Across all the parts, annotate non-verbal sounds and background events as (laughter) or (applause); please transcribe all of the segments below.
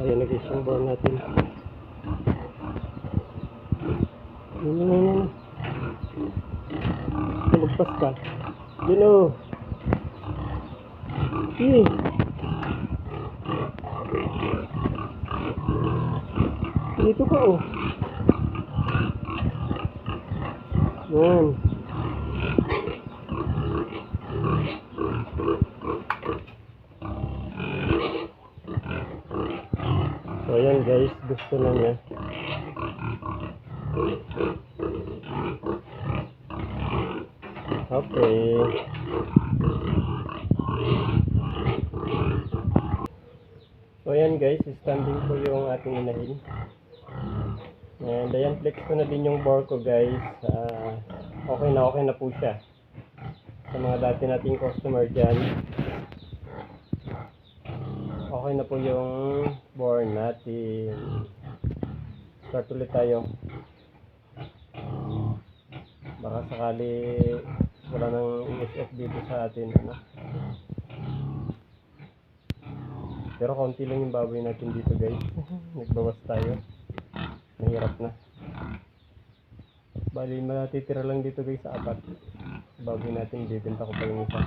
Ayan, nag-is yung bar natin. Yun, yun, yun, yun. Lumagpas ka. Yun o. Eh. Dito ka oh. Yan. So ayan guys, gusto na niya. Okay. So ayan guys, standing po yung ating inahin. And ayan, flex ko na din yung bore ko guys. Ah, okay na okay na po siya. Sa mga dati nating customer dyan. Okay na po yung bore natin. Start ulit tayo. Baka sakali wala nang ESF dito sa atin. Ano? Pero konti lang yung baboy natin dito guys. (laughs) Nagbawas tayo. Mahirap na. Bali, matitira lang dito guys sa apat. Baboy natin, bibenta ko pa yung isa.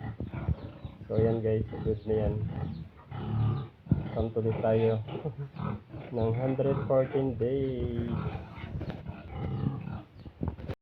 (laughs) so yan guys, good na yan. Come tuloy tayo ng 114 days.